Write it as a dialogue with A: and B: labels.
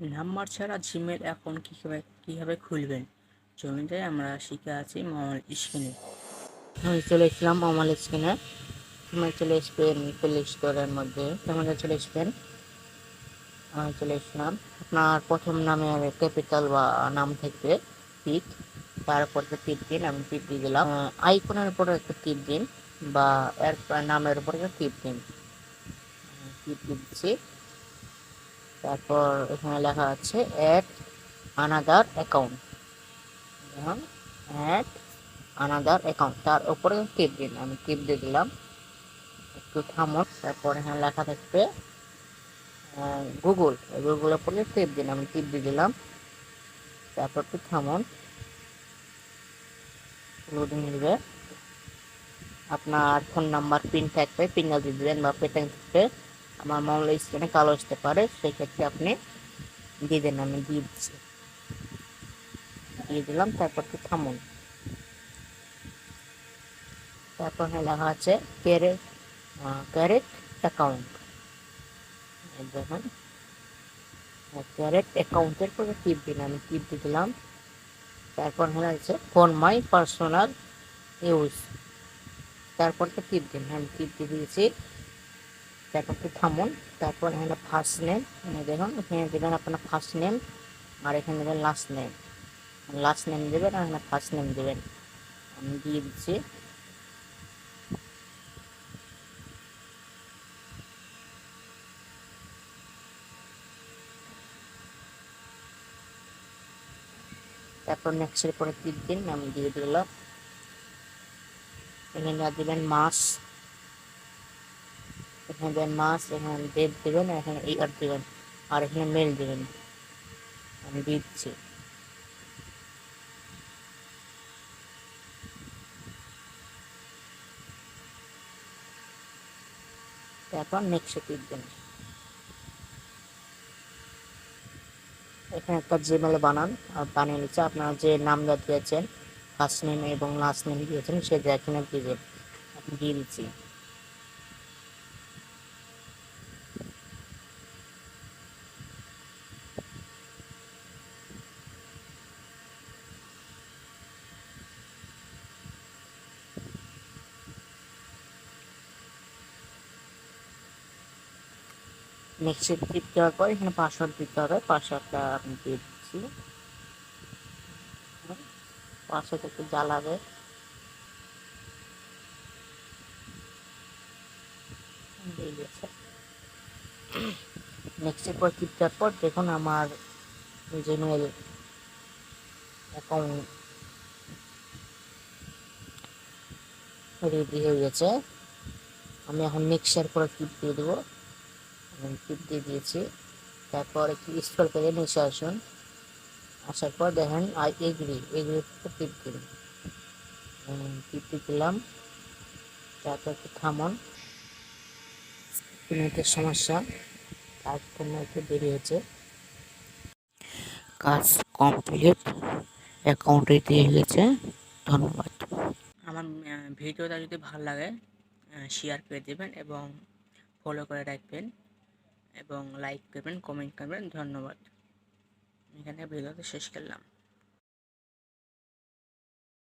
A: Number ছাড়া Gmail account কীভাবে কীভাবে খুলবেন? জমিতে আমরা শিখে আছি মোবাইল স্ক্রিনে। আমি চলে এসেছিলাম মোবাইল স্ক্রিনে। তুমি চলে আসবেন প্লে স্টোরের মধ্যে। তোমাদের চলে আসবেন। আমি চলে এসেছিলাম। আপনার প্রথম নামের ক্যাপিটাল বা নাম থাকবে পিক তারপর টিপ দিন, আমি টিপ দিয়ে দিলাম। আইকনের উপরে একটা টিপ দিন বা এর নামের উপরে একটা টিপ দিন। টিপ দিচ্ছি। তারপর এখানে লেখা আছে অ্যাড আনাদার অ্যাকাউন্ট দেখুন অ্যাড আনাদার অ্যাকাউন্ট তার উপরে টিপ দিন আমি টিপ দিয়ে দিলাম। একটু থামুন তারপর এখানে লেখা থাকবে গুগল গুগলের উপরে টিপ দিন আমি টিপ দিয়ে দিলাম। তারপর একটু থামুন লোডিং নেবে। আপনার ফোন নাম্বার পিন থাকবে পিনটা দিয়ে দেবেন বা পেটেন থাকবে। আমার মোবাইল স্ক্রিনে কালো আসতে পারে, সেক্ষেত্রে আপনি দিয়ে দেন, আমি দিয়ে দিচ্ছি। দিয়ে দিলাম, তারপর একটু থামুন। তারপর লেখা আছে ক্যারেট ক্যারেট অ্যাকাউন্ট দেখুন ক্যারেট অ্যাকাউন্টের পরে টিপ দিন, আমি টিপ দিয়ে দিলাম। তারপর হলো আছে ফোন মাই পার্সোনাল ইউজ তারপর তো টিপ দিন, আমি টিপ দিয়ে দিয়েছি। তারপর একটু থামুন। তারপর এখানে ফার্স্ট নেম দেখুন, এখানে দেবেন আপনার ফার্স্ট নেম আর এখানে দেবেন লাস্ট নেম লাস্ট নেম দেবেন আর এখানে ফার্স্ট নেম দেবেন। আমি দিয়ে দিচ্ছি। তারপর নেক্সটের পরে তিন দিন, আমি দিয়ে দিলাম। এখানে দেবেন মাস এখানে দেবেন মাস এখানে ডেট দেবেন এখানে ইয়ার দেবেন আর এখানে মেল দেবেন আমি দিচ্ছি তারপর নেক্সটে টিপ দেন এখানে একটা জিমেল বানান, আর বানিয়ে নিচ্ছে। আপনারা যে নামটা দিয়েছেন ফার্স্ট নেম এবং লাস্ট নেম দিয়েছেন, সেটা এখানে দিবেন। আপনি দিয়ে দিচ্ছি। নেক্সট ক্লিক দেওয়ার পর এখানে পাসওয়ার্ড দিতে হবে। পাসওয়ার্ডটা আমি দিয়ে দিচ্ছি। পাসওয়ার্ড একটু জ্বালাবে। নেক্সটের পর ক্লিক দেওয়ার পর দেখুন আমার জিমেল অ্যাকাউন্ট রেডি হয়ে গেছে। আমি এখন নেক্সট শেয়ার করে ক্লিক দিয়ে দেবো। টিপ দিয়ে দিয়েছি। তারপর একটু স্ক্রল করে নিচে আসুন। আসার পর দেখেন আই এগ্রি এগ্রি টিপ দিন টিপ দিয়ে দিলাম। তারপর একটু থামন। নেটের সমস্যা। তারপর একটু দেরি হয়েছে। কাজ কমপ্লিট অ্যাকাউন্ট দিয়ে গেছে। ধন্যবাদ। আমার ভিডিওটা যদি ভালো লাগে শেয়ার করে দেবেন এবং ফলো করে রাখবেন। এবং লাইক করবেন কমেন্ট করবেন ধন্যবাদ। এখানে ভিডিওটা শেষ করলাম।